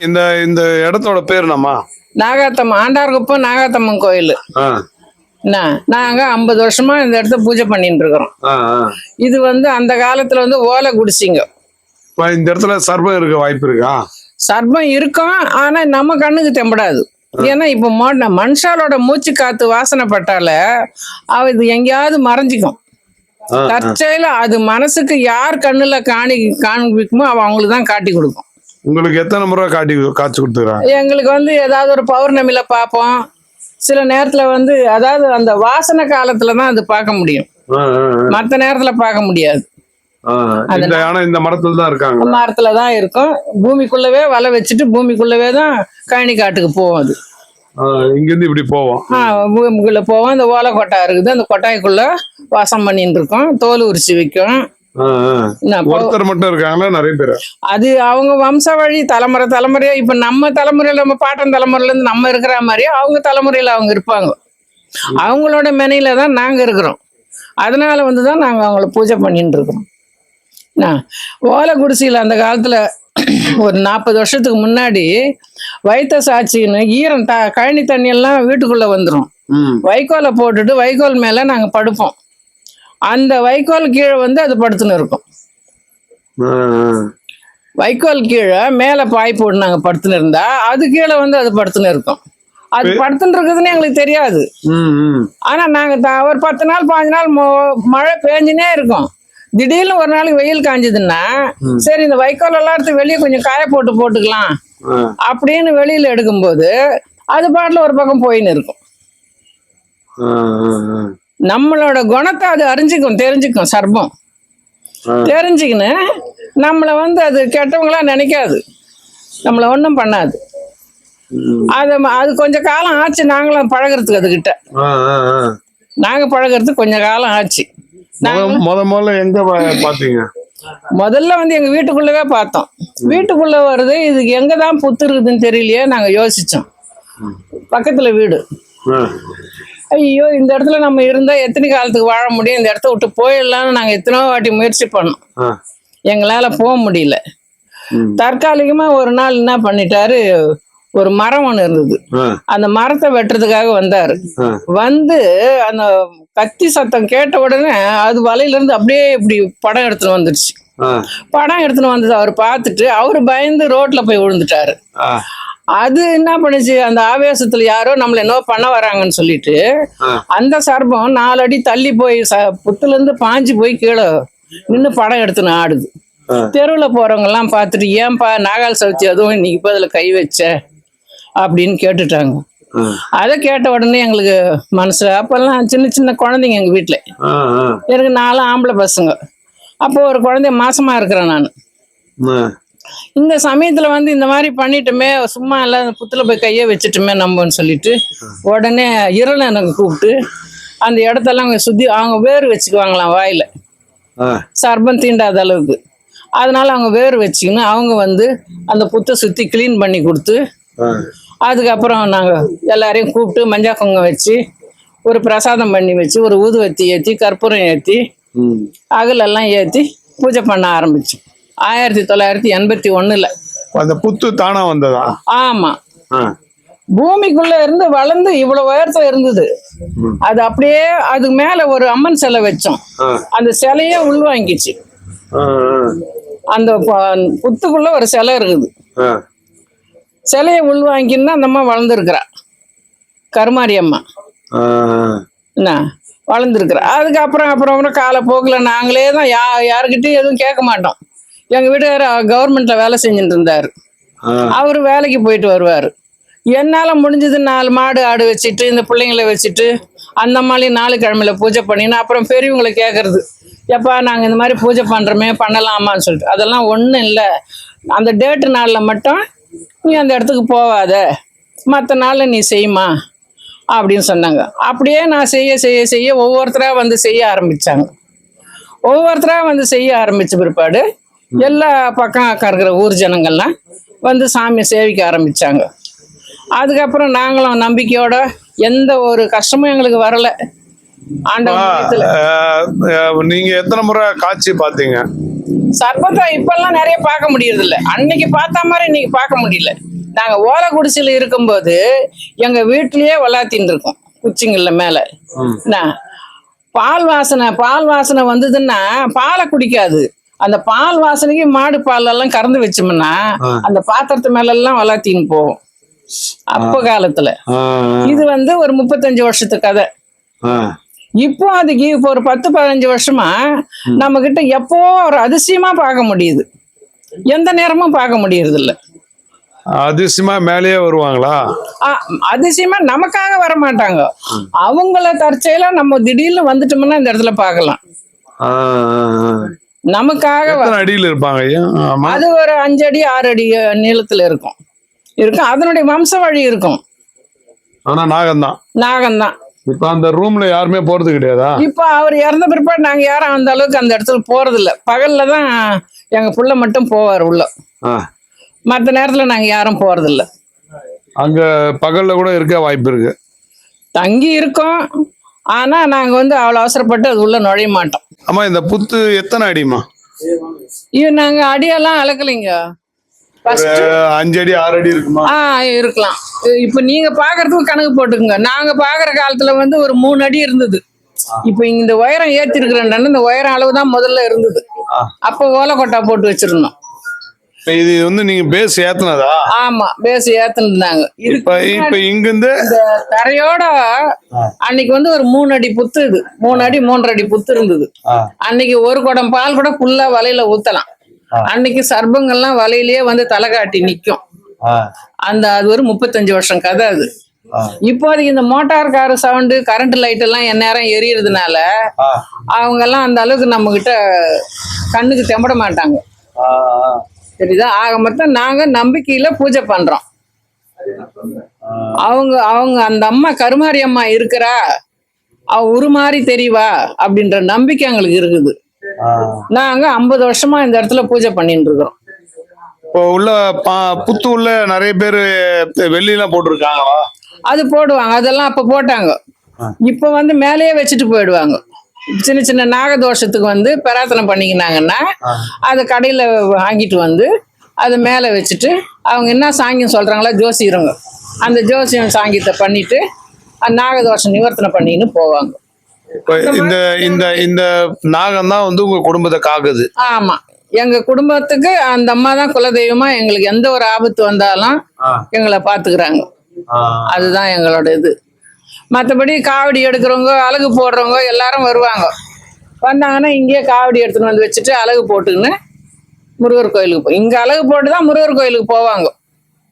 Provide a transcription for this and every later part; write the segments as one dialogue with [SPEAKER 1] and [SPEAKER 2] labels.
[SPEAKER 1] இந்த இந்த இடத்தோட பேர் என்னம்மா?
[SPEAKER 2] நாகாத்தம்மன் ஆண்டார்குப்பம் நாகாத்தம்மன் கோயில். நாங்க ஐம்பது வருஷமா இந்த இடத்த பூஜை பண்ணிட்டு இருக்கிறோம். இது வந்து அந்த காலத்துல வந்து ஓலை குடிச்சிங்க.
[SPEAKER 1] இப்போ இந்த இடத்துல சர்பம் இருக்க வாய்ப்பு இருக்கா?
[SPEAKER 2] சர்ப்பம் இருக்கும் ஆனா நம்ம கண்ணுக்கு தெம்படாது. ஏன்னா இப்ப மோ- மனுஷாலோட மூச்சு காத்து வாசனை பட்டால அவ இது எங்கேயாவது மறைஞ்சிக்கும். தற்செயல அது மனசுக்கு யார் கண்ணுல காணி காண்பிக்குமோ அவ அவங்களுக்கு தான் காட்டி கொடுக்கும்.
[SPEAKER 1] உங்களுக்கு எத்தனை முறை காட்டி காட்சி கொடுத்துக்கிறாங்க
[SPEAKER 2] எங்களுக்கு வந்து ஏதாவது ஒரு பௌர்ணமியில பார்ப்போம். சில நேரத்துல வந்து அதாவது அந்த வாசனை காலத்துல தான் அது பார்க்க முடியும். மற்ற நேரத்துல பார்க்க முடியாது.
[SPEAKER 1] ஆ, இந்த மரத்துல தான் இருக்காங்க
[SPEAKER 2] மரத்துல தான் இருக்கும். பூமிக்குள்ளவே வலை வச்சுட்டு பூமிக்குள்ளவே தான் கழனி காட்டுக்கு போகும் அது.
[SPEAKER 1] இங்கிருந்து இப்படி போவோம்.
[SPEAKER 2] பூமிக்குள்ள போவோம். அந்த ஓலை கொட்டா இருக்குது. அந்த கொட்டாய்க்குள்ள வாசம் பண்ணிட்டு இருக்கோம். தோல் உரிச்சு வைக்கும்.
[SPEAKER 1] ஒருத்தர் மட்டும் இருக்காங்களா? நிறைய பேர்.
[SPEAKER 2] அது அவங்க வம்ச வழி தலைமுறை தலைமுறையா இப்ப நம்ம தலைமுறையில நம்ம பாட்டன் தலைமுறையில இருந்து நம்ம இருக்கிற மாதிரி அவங்க தலைமுறையில அவங்க இருப்பாங்க. அவங்களோட மெனையில தான் நாங்க இருக்கிறோம். அதனால வந்து தான் நாங்க அவங்கள பூஜை பண்ணிட்டு இருக்கிறோம். ஓலை குடிசையில் அந்த காலத்துல ஒரு நாற்பது வருஷத்துக்கு முன்னாடி வைத்த சாட்சின்னு ஈரம் த கழனி தண்ணி எல்லாம் வீட்டுக்குள்ள வந்துடும் வைக்கோலை போட்டுட்டு வைக்கோல் மேல நாங்க படுப்போம். அந்த வைக்கோல் கீழே வந்து அது படுத்துன்னு இருக்கும். வைக்கோல் கீழே மேலே பாய் போட்டு நாங்கள் படுத்துன்னு இருந்தா அது கீழே வந்து அது படுத்துன்னு இருக்கும். அது படுத்துன்னு இருக்குதுன்னு எங்களுக்கு தெரியாது. ஆனா நாங்க ஒரு பத்து நாள் பாஞ்சு நாள் மழை பெஞ்சுனே இருக்கும். திடீர்னு ஒரு நாளைக்கு வெயில் காஞ்சதுன்னா சரி இந்த வைக்கோல் எல்லாம் எடுத்து வெளியே கொஞ்சம் காய போட்டு போட்டுக்கலாம். அப்படின்னு வெளியில எடுக்கும்போது அது பாட்டில் ஒரு பக்கம் போயின்னு இருக்கும். நம்மளோட குணத்தை அது அறிஞ்சுக்கும் தெரிஞ்சுக்கும் சர்ப்பம்
[SPEAKER 1] ஆ.
[SPEAKER 2] தெரிஞ்சுக்கின்னு நம்மளை வந்து அது கெட்டவங்களா நினைக்காது. நம்மளை ஒன்றும் பண்ணாது. அது அது கொஞ்சம் காலம் ஆச்சு நாங்களும் பழகுறதுக்கு அதுகிட்ட. நாங்க பழகுறதுக்கு கொஞ்சம் காலம் ஆச்சு.
[SPEAKER 1] முத முத முதல்ல எங்க பாத்தீங்க?
[SPEAKER 2] முதல்ல வந்து எங்க வீட்டுக்குள்ளவே பார்த்தோம். வீட்டுக்குள்ள வருது இது எங்க தான் புத்து இருக்குதுன்னு தெரியலையே நாங்க யோசிச்சோம். பக்கத்துல வீடு. ஐயோ இந்த இடத்துல நம்ம இருந்தா எத்தனை காலத்துக்கு வாழ முடியும் இந்த இடத்த விட்டு போயிடலாம்னு நாங்க எத்தனையோ வாட்டி முயற்சி பண்ணோம். எங்களால போக முடியல. தற்காலிகமா ஒரு நாள் என்ன பண்ணிட்டாரு ஒரு மரம் ஒன்று இருந்தது. அந்த மரத்தை வெட்டுறதுக்காக வந்தாரு. வந்து அந்த கத்தி சத்தம் கேட்ட உடனே அது வலையில இருந்து அப்படியே இப்படி படம் எடுத்துன்னு வந்துடுச்சு
[SPEAKER 1] ஆ.
[SPEAKER 2] படம் எடுத்துன்னு வந்தது அவர் பார்த்துட்டு அவர் பயந்து ரோட்ல போய் விழுந்துட்டாரு. அது என்ன பண்ணுச்சு அந்த ஆவேசத்துல யாரோ நம்மள என்னவோ பண்ண வராங்கன்னு சொல்லிட்டு. அந்த சர்பம் நாலு அடி தள்ளி போய் புத்துல இருந்து பாஞ்சு போய் கீழே நின்று படம் எடுத்துன்னு ஆடுது. தெருவுல போறவங்க எல்லாம் பார்த்துட்டு ஏன்பா நாகால் சவுத்தி அதுவும் இன்னைக்கு இப்போ அதுல கை வச்ச அப்படின்னு கேட்டுட்டாங்க. அதை கேட்ட உடனே எங்களுக்கு மனசுல அப்பெல்லாம் சின்ன சின்ன குழந்தைங்க எங்க வீட்டுல. எனக்கு நாலு ஆம்பளை பசங்க அப்போ ஒரு குழந்தை மாசமா இருக்கிறேன் நான். இந்த சமயத்துல வந்து இந்த மாதிரி பண்ணிட்டுமே சும்மா எல்லாம் புத்துல போய் கையை வச்சுட்டுமே நம்பன்னு சொல்லிட்டு உடனே இரலை எனக்கு கூப்பிட்டு அந்த இடத்தெல்லாம் அவங்க சுத்தி அவங்க வேர் வச்சுக்குவாங்களாம் வாயில. சர்பம் தீண்டாத அளவுக்கு அதனால அவங்க வேர் வச்சுக்கின்னு அவங்க வந்து அந்த புத்தை சுத்தி க்ளீன் பண்ணி கொடுத்து. அதுக்கப்புறம் நாங்கள் எல்லாரையும் கூப்பிட்டு மஞ்சள் குங்குமம் வச்சு ஒரு பிரசாதம் பண்ணி வச்சு ஒரு ஊதுவத்தி ஏற்றி கற்பூரம் ஏற்றி. அகலெல்லாம் ஏற்றி பூஜை பண்ண ஆரம்பிச்சோம் ஆயிரத்தி தொள்ளாயிரத்தி எண்பத்தி ஒன்றில்
[SPEAKER 1] அந்த புத்து தானா வந்ததா
[SPEAKER 2] ஆமாம்
[SPEAKER 1] ஆ.
[SPEAKER 2] பூமிக்குள்ள இருந்து வளர்ந்து இவ்வளவு உயரத்துல இருந்தது. அது அப்படியே அதுக்கு மேல ஒரு அம்மன் சிலை வச்சோம். அந்த சிலையே உள்வாங்கிச்சு. அந்த புத்துக்குள்ள ஒரு சிலை இருக்குது. சிலையை உள்வாங்கின்னா அந்த அம்மா வளர்ந்துருக்குறா கருமாரி அம்மா. என்ன வளர்ந்துருக்குறா அதுக்கப்புறம் அப்புறம் அப்புறம் காலப்போக்கில் நாங்களே தான் யா யாருக்கிட்டையும் எதுவும் கேட்க மாட்டோம் எங்கள் வீட்டுக்காரர் கவர்மெண்ட்ல வேலை செஞ்சுட்டு இருந்தார். அவர் வேலைக்கு போயிட்டு வருவார். என்னால் முடிஞ்சது நாலு மாடு ஆடு வச்சுட்டு இந்த பிள்ளைங்களை வச்சுட்டு அந்த மாதிரி நாலு கிழமையில பூஜை பண்ணின்னு அப்புறம் பெரியவங்களை கேட்கறது எப்பா நாங்கள் இந்த மாதிரி பூஜை பண்ணுறோமே பண்ணலாமான்னு சொல்லிட்டு. அதெல்லாம் ஒன்றும் இல்லை. அந்த டேட்டு நாளில் மட்டும் நீ அந்த இடத்துக்கு போகாத மற்ற நாளில் நீ செய்யுமா அப்படின்னு சொன்னாங்க. அப்படியே நான் செய்ய செய்ய செய்ய ஒவ்வொருத்தராக வந்து செய்ய ஆரம்பித்தாங்க ஒவ்வொருத்தராக வந்து செய்ய ஆரம்பித்த பிற்பாடு எல்லா பக்கம் அக்கம் இருக்கிற ஊர் ஜனங்கள்லாம் வந்து சாமியை சேவிக்க ஆரம்பிச்சாங்க. அதுக்கப்புறம் நாங்களும் நம்பிக்கையோட எந்த ஒரு கஷ்டமும் எங்களுக்கு வரல.
[SPEAKER 1] நீங்க எத்தனை முறை காட்சி பாத்தீங்க
[SPEAKER 2] சர்பத்தை இப்பெல்லாம் நிறைய பார்க்க முடியறது இல்ல அன்னைக்கு பார்த்த மாதிரி இன்னைக்கு பார்க்க முடியல. நாங்க ஓலை குடிசையில இருக்கும்போது எங்க வீட்லயே வளாத்தின்னு இருக்கோம். குச்சிங்கல்ல மேல. பால் வாசனை பால் வாசனை வந்ததுன்னா பாலை குடிக்காது. அந்த பால் வாசனைக்கு மாடு பால் எல்லாம் கறந்து வச்சோம்னா. அந்த பாத்திரத்து மேல எல்லாம் வளாத்தின்னு போகும் அப்ப காலத்துல. இது வந்து ஒரு முப்பத்தஞ்சு வருஷத்து கதை. இப்போ அதுக்கு இப்போ ஒரு பத்து பதினஞ்சு வருஷமா நம்ம கிட்ட எப்போ ஒரு அதிசயமா பார்க்க முடியுது. எந்த நேரமும் பார்க்க முடியறது இல்ல
[SPEAKER 1] அதிசயமா மேலேயே வருவாங்களா?
[SPEAKER 2] அதிசயமா நமக்காக வர மாட்டாங்க அவங்கள தற்செயலா நம்ம திடீர்னு வந்துட்டோம்னா இந்த இடத்துல பார்க்கலாம். நமக்காக
[SPEAKER 1] அடியில இருப்பாங்க
[SPEAKER 2] அது ஒரு அஞ்சு அடி ஆறு அடி நீளத்துல இருக்கும். இருக்கும். அதனுடைய வம்ச வழி இருக்கும்.
[SPEAKER 1] ஆனா நாகம்தான்.
[SPEAKER 2] நாகம்தான்.
[SPEAKER 1] இப்ப அந்த ரூம்ல யாருமே போறது கிடையாதா?
[SPEAKER 2] இப்போ அவர் இறந்த பிற்பாடு நாங்க யாரும் அந்த அளவுக்கு அந்த இடத்துல போறது இல்ல பகல்ல தான் எங்க புள்ள மட்டும் போவார் உள்ள. மற்ற நேரத்துல நாங்க யாரும் போறது இல்ல
[SPEAKER 1] அங்க பகல்ல கூட இருக்க வாய்ப்பு இருக்கு.
[SPEAKER 2] தங்கி இருக்கோம். ஆனா நாங்க வந்து அவ்வளவு அவசரப்பட்டு அது உள்ள நுழைய மாட்டோம்.
[SPEAKER 1] ஆமா இந்த புத்து எத்தனை அடிமா
[SPEAKER 2] இது நாங்க அடியெல்லாம் அளக்கலைங்க.
[SPEAKER 1] அஞ்சு அடி ஆறு அடி இருக்குமா?
[SPEAKER 2] ஆ இருக்கலாம். இப்ப நீங்க பாக்குறதுக்கு கணக்கு போட்டுக்கோங்க. நாங்க பாக்குற காலத்துல வந்து ஒரு மூணு அடி இருந்தது. இப்ப இந்த உயரம் ஏத்தி இருக்கிறேன் இந்த உயரம் அளவு தான் முதல்ல இருந்தது. அப்ப ஓலைக்கொட்டா போட்டு வச்சிருந்தோம்.
[SPEAKER 1] இது வந்து நீங்க பேஸ் ஏத்துனதா?
[SPEAKER 2] ஆமா பேச ஏத்துனாங்க இது
[SPEAKER 1] இப்ப இப்ப இங்கிருந்து
[SPEAKER 2] இந்த தரையோட அன்னைக்கு வந்து ஒரு மூணு அடி புத்து இது. மூணு அடி மூன்றரை அடி புத்து இருந்தது. அன்னைக்கு ஒரு குடம் பால் கூட ஃபுல்லா வலையில ஊத்தலாம். அன்னைக்கு சர்ப்பங்கள்லாம் வலையிலேயே வந்து தலை காட்டி நிக்கும். அந்த அது ஒரு முப்பத்தஞ்சு வருஷம் கதை அது. இப்போதைக்கு இந்த motor car sound current light எல்லாம் எந்நேரம் எரியறதுனால அவங்க எல்லாம் அந்த அளவுக்கு நம்ம கிட்ட கண்ணுக்கு தெம்பட மாட்டாங்க. சரிதா ஆக மொத்தம் நாங்க நம்பிக்கையில பூஜை பண்றோம். அவங்க அவங்க அந்த அம்மா கருமாரி அம்மா இருக்கிறா? அவ உருமாறி தெரியவா அப்படின்ற நம்பிக்கை எங்களுக்கு இருக்குது. நாங்க ஐம்பது வருஷமா இந்த இடத்துல பூஜை பண்ணிட்டு இருக்கிறோம்.
[SPEAKER 1] இப்போ உள்ள பா- புத்து உள்ள நிறைய பேர் வெள்ளிலாம் போட்டிருக்காங்களா?
[SPEAKER 2] அது போடுவாங்க. அதெல்லாம் அப்ப போட்டாங்க. இப்ப வந்து மேலேயே வச்சுட்டு போயிடுவாங்க. சின்ன சின்ன நாகதோஷத்துக்கு வந்து பிரார்த்தனை பண்ணிக்கினாங்கன்னா அதை கடையில வாங்கிட்டு வந்து அதை மேலே வச்சுட்டு அவங்க என்ன சாங்கியம் சொல்றாங்களோ ஜோசியருங்க அந்த ஜோசியம் சாங்கியத்தை பண்ணிட்டு அந்த நாகதோஷம் நிவர்த்தனை பண்ணின்னு போவாங்க.
[SPEAKER 1] இந்த இந்த இந்த நாகம் தான் வந்து உங்க குடும்பத்தை காக்குது.
[SPEAKER 2] ஆமா. எங்க குடும்பத்துக்கு அந்த அம்மா தான் குலதெய்வமா எங்களுக்கு எந்த ஒரு ஆபத்து வந்தாலும் எங்களை பாத்துக்கிறாங்க அதுதான் எங்களோட இது. மற்றபடி காவடி எடுக்கிறவங்க அழகு போடுறவங்க எல்லாரும் வருவாங்க. வந்தாங்கன்னா இங்கேயே காவடி எடுத்துன்னு வந்து வச்சுட்டு அழகு போட்டுக்கின்னு முருகர் கோயிலுக்கு போ இங்கே அழகு போட்டு தான் முருகர் கோயிலுக்கு போவாங்க.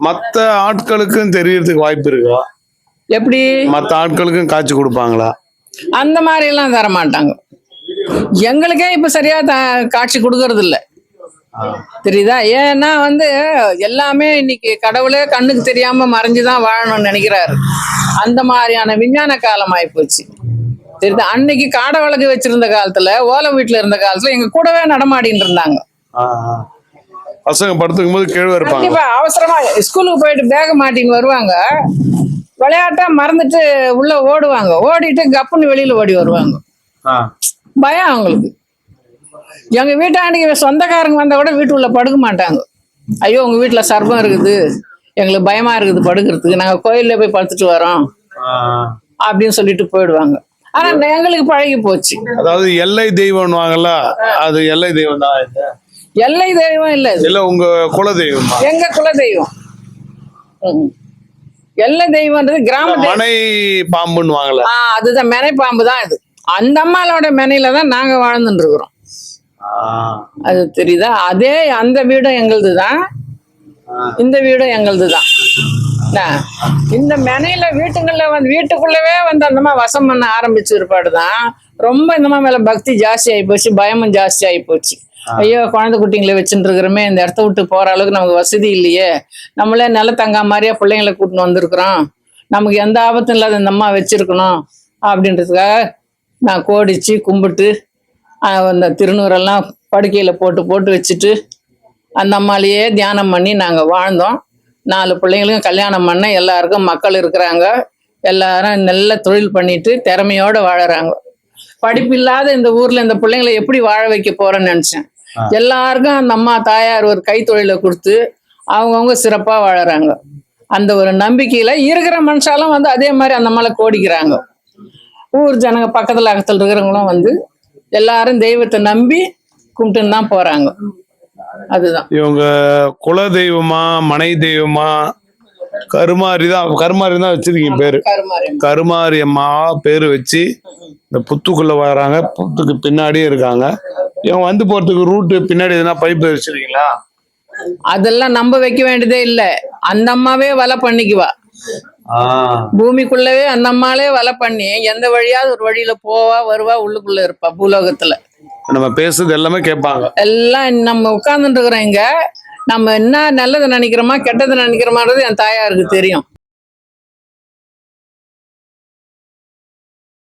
[SPEAKER 1] மத்த ஆட்களுக்கும் தெரியறதுக்கு வாய்ப்பு இருக்கா?
[SPEAKER 2] எப்படி?
[SPEAKER 1] மத்த ஆட்களுக்கும் காட்சி கொடுப்பாங்களா?
[SPEAKER 2] அந்த மாதிரி எல்லாம் தர மாட்டாங்க எங்களுக்கே இப்ப சரியா த காட்சி கொடுக்கறது இல்ல தெரியுதா? ஏன்னா வந்து எல்லாமே இன்னைக்கு கடவுளே கண்ணுக்கு தெரியாம மறைஞ்சுதான் வாழணும்னு நினைக்கிறாரு. அந்த மாதிரியான விஞ்ஞான காலம் ஆயிப்போச்சு. தெரியுதா? அன்னைக்கு காடை விளக்கு வச்சிருந்த காலத்துல ஓலை வீட்டுல இருந்த காலத்துல எங்க கூடவே நடமாடின்னு இருந்தாங்க.
[SPEAKER 1] பசங்க படுத்துக்கும் போது கீழே இருப்பாங்க.
[SPEAKER 2] அவசரமா ஸ்கூலுக்கு போயிட்டு பேக மாட்டின்னு வருவாங்க. விளையாட்டா மறந்துட்டு உள்ள ஓடுவாங்க. ஓடிட்டு கப்புன்னு வெளியில ஓடி வருவாங்க. பயம் அவங்களுக்கு. எங்க வீட்டாண்டிக்கு சொந்தக்காரங்க வந்தா கூட வீட்டுக்குள்ள படுக்க மாட்டாங்க. ஐயோ உங்க வீட்டுல சர்ப்பம் இருக்குது. எங்களுக்கு பயமா இருக்குது படுக்கிறதுக்கு. நாங்க கோயில்ல போய் படுத்துட்டு வரோம். அப்படின்னு சொல்லிட்டு போயிடுவாங்க. ஆனா எங்களுக்கு பழகி போச்சு.
[SPEAKER 1] அதாவது எல்லை தெய்வம்னுவாங்கல்ல அது எல்லை தெய்வம் தான்.
[SPEAKER 2] எல்லை தெய்வம் இல்ல
[SPEAKER 1] இல்ல உங்க குல தெய்வம்
[SPEAKER 2] எங்க குல தெய்வம். எல்லை தெய்வம்ன்றது கிராம
[SPEAKER 1] மனை பாம்புன்னுவாங்கல்ல
[SPEAKER 2] ஆ, அதுதான் மெனை பாம்பு தான் இது. அந்த அம்மாளோட மெனையில தான் நாங்க வாழ்ந்துட்டு இருக்கிறோம் அது தெரியுதா? அதே அந்த வீடும் எங்களுது தான் இந்த வீடும் எங்களுது தான்? இந்த மெனையில வீட்டுங்கள்ல வந்து வீட்டுக்குள்ளவே வந்து அந்த மாதிரி வசம் பண்ண ஆரம்பிச்ச பிற்பாடு தான் ரொம்ப இந்த மாதிரி மேல பக்தி ஜாஸ்தி ஆகி போச்சு பயமும் ஜாஸ்தி ஆகி போச்சு. ஐயோ குழந்தை குட்டிங்களை வச்சுட்டு இருக்கிறோமே இந்த இடத்த விட்டு போற அளவுக்கு நமக்கு வசதி இல்லையே. நம்மளே நிலத்தங்கா மாதிரியா பிள்ளைங்களை கூட்டின்னு வந்திருக்கிறோம். நமக்கு எந்த ஆபத்தும் இல்லாத இந்த அம்மா வச்சிருக்கணும். அப்படின்றதுக்காக நான் கோடிச்சு கும்பிட்டு அந்த திருநூறெல்லாம் படுக்கையில் போட்டு போட்டு வச்சுட்டு அந்த அம்மாலேயே தியானம் பண்ணி நாங்கள் வாழ்ந்தோம். நாலு பிள்ளைங்களுக்கும் கல்யாணம் பண்ண எல்லாருக்கும் மக்கள் இருக்கிறாங்க. எல்லாரும் நல்ல தொழில் பண்ணிட்டு திறமையோட வாழறாங்க. படிப்பு இல்லாத இந்த ஊர்ல இந்த பிள்ளைங்களை எப்படி வாழ வைக்க போறேன்னு நினைச்சேன். எல்லாருக்கும் அந்த அம்மா தாயார் ஒரு கைத்தொழிலை கொடுத்து அவங்கவுங்க சிறப்பா வாழறாங்க. அந்த ஒரு நம்பிக்கையில இருக்கிற மனுஷாலும் வந்து அதே மாதிரி அந்த மலை கோடிக்கிறாங்க. ஊர் ஜனங்க பக்கத்துல அக்கத்துல இருக்கிறவங்களும் வந்து எல்லாரும் தெய்வத்தை நம்பி கும்பிட்டுன்னு தான் போறாங்க. அதுதான்.
[SPEAKER 1] இவங்க குல தெய்வமா மனை தெய்வமா கருமாரி தான் கருமாரி தான் வச்சிருக்கீங்க பேரு. கருமாரி. அம்மா பேரு வச்சு இந்த புத்துக்குள்ள வராங்க. புத்துக்கு பின்னாடியே இருக்காங்க. இவங்க வந்து போறதுக்கு ரூட்டு பின்னாடி எதுனா பைப் வச்சிருக்கீங்களா?
[SPEAKER 2] அதெல்லாம் நம்ப வைக்க வேண்டியதே இல்ல. அந்த அம்மாவே வலை பண்ணிக்குவா. பூமிக்குள்ளவே அந்த அம்மாலே வலை பண்ணி எந்த வழியாவது ஒரு வழியில போவா வருவா உள்ளுக்குள்ள இருப்பா பூலோகத்துல.
[SPEAKER 1] நம்ம பேசுறது எல்லாமே கேட்பாங்க.
[SPEAKER 2] எல்லாம் நம்ம உட்கார்ந்துட்டு இருக்கிறோம் இங்க. நம்ம என்ன நல்லதை நினைக்கிறோமா கெட்டதை நினைக்கிறோமான்றது என் தாயாருக்கு தெரியும்.